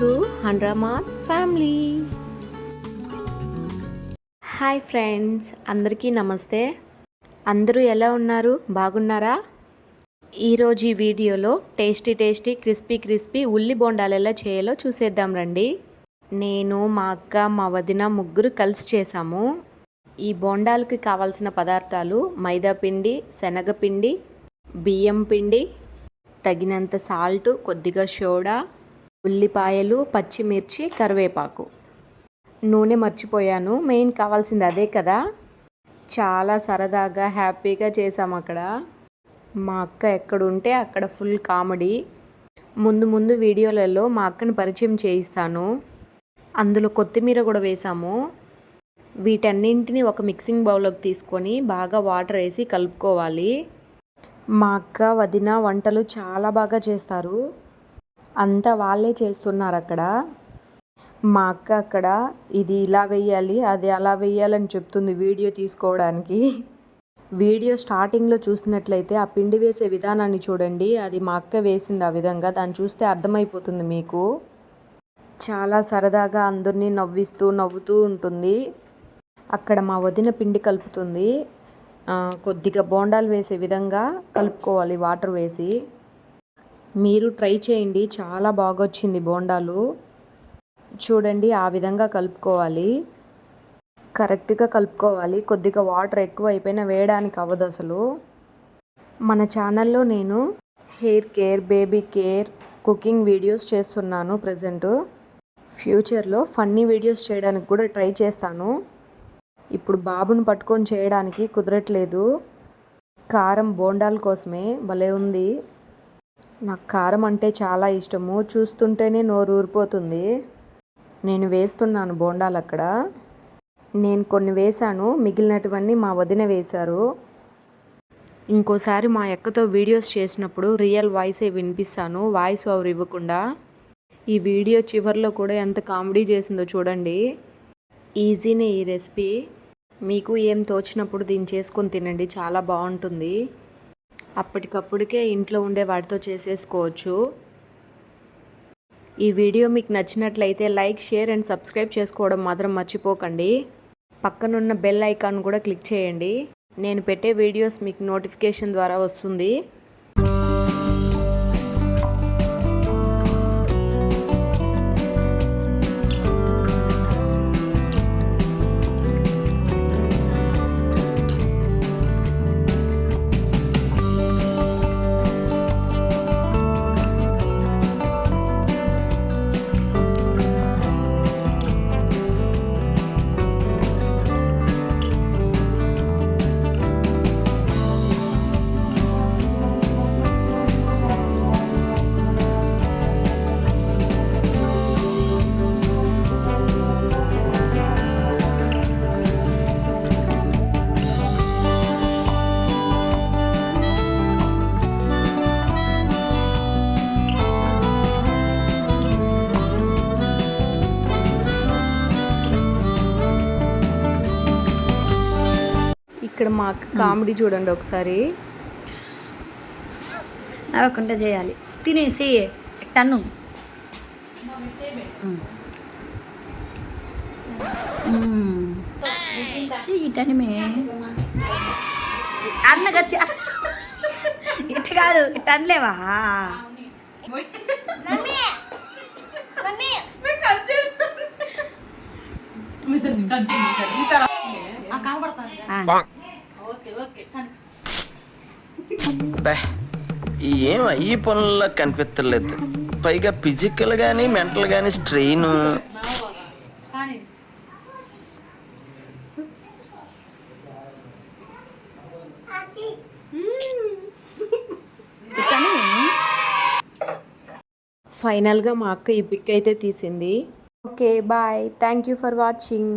To హండ్రామాస్ family hi friends అందరికీ నమస్తే. అందరూ ఎలా ఉన్నారు? బాగున్నారా? ఈరోజు ఈ వీడియోలో టేస్టీ టేస్టీ క్రిస్పీ క్రిస్పీ ఉల్లి బోండాలు ఎలా చేయాలో చూసేద్దాం రండి. నేను మా అక్క మా వదిన ముగ్గురు కలిసి చేశాము ఈ బోండాలకి కావాల్సిన పదార్థాలు మైదా పిండి శనగపిండి బియ్యం పిండి తగినంత సాల్ట్ కొద్దిగా సోడా ఉల్లిపాయలు పచ్చిమిర్చి కరివేపాకు. నూనె మర్చిపోయాను. మెయిన్ కావాల్సింది అదే కదా? చాలా సరదాగా హ్యాపీగా చేసాం అక్కడ. మా అక్క ఎక్కడుంటే అక్కడ ఫుల్ కామెడీ. ముందు ముందు వీడియోలలో మా అక్కని పరిచయం చేయిస్తాను. అందులో కొత్తిమీర కూడా వేసాము వీటన్నింటిని ఒక మిక్సింగ్ బౌల్లోకి తీసుకొని బాగా వాటర్ వేసి కలుపుకోవాలి. మా అక్క వదిన వంటలు చాలా బాగా చేస్తారు. అంతా వాళ్ళే చేస్తున్నారు అక్కడ మా అక్క అక్కడ ఇది ఇలా వెయ్యాలి అది అలా వెయ్యాలని చెప్తుంది వీడియో తీసుకోవడానికి. వీడియో స్టార్టింగ్లో చూసినట్లయితే ఆ పిండి వేసే విధానాన్ని చూడండి అది మా అక్క వేసింది ఆ విధంగా దాన్ని చూస్తే అర్థమైపోతుంది మీకు. చాలా సరదాగా అందరినీ నవ్విస్తూ నవ్వుతూ ఉంటుంది. అక్కడ మా వదిన పిండి కలుపుతుంది. కొద్దిగా బోండాలు వేసే విధంగా కలుపుకోవాలి వాటర్ వేసి. మీరు ట్రై చేయండి. చాలా బాగా వచ్చింది బోండాలు. చూడండి ఆ విధంగా కలుపుకోవాలి. కరెక్ట్గా కలుపుకోవాలి. కొద్దిగా వాటర్ ఎక్కువ అయిపోయినా వేయడానికి అవ్వదు అసలు. మన ఛానల్లో నేను hair care baby care cooking videos చేస్తున్నాను ప్రజెంట్. ఫ్యూచర్లో ఫన్నీ వీడియోస్ చేయడానికి కూడా ట్రై చేస్తాను. ఇప్పుడు బాబును పట్టుకొని చేయడానికి కుదరట్లేదు. కారం బోండాల కోసమే. భలే ఉంది. నాకు కారం అంటే చాలా ఇష్టము. చూస్తుంటేనే నోరు ఊరిపోతుంది నేను వేస్తున్నాను బోండాలు అక్కడ. నేను కొన్ని వేశాను. మిగిలినటువన్నీ మా వదిన వేశారు. ఇంకోసారి మా ఎక్కతో వీడియోస్ చేసినప్పుడు రియల్ వాయిసే వినిపిస్తాను. వాయిస్ ఓవర్ ఇవ్వకుండా. ఈ వీడియో చివరిలో కూడా ఎంత కామెడీ చేసిందో చూడండి. ఈజీనే ఈ రెసిపీ. మీకు ఏం తోచినప్పుడు దీన్ని చేసుకొని తినండి. చాలా బాగుంటుంది. అప్పటికప్పుడుకే ఇంట్లో ఉండే వాటితో చేసేసుకోవచ్చు. ఈ వీడియో మీకు నచ్చినట్లయితే లైక్ షేర్ అండ్ సబ్స్క్రైబ్ చేసుకోవడం మాత్రం మర్చిపోకండి. పక్కనున్న బెల్ ఐకాన్ కూడా క్లిక్ చేయండి. నేను పెట్టే వీడియోస్ మీకు నోటిఫికేషన్ ద్వారా వస్తుంది. ఇక్కడ మా కామెడీ చూడండి ఒకసారి. నవ్వకుండా చేయాలి. తినేసి టన్ను. మే అన్నగా ఇట్ కాదు ఇట్ అనలేవా అబ్బే ఏం ఈ పనుల్లో కనిపించలేదు పైగా ఫిజికల్ కానీ మెంటల్ కానీ స్ట్రెయిన్ ఫైనల్గా మా అక్క ఈ పిక్ అయితే తీసింది. Okay bye thank you for watching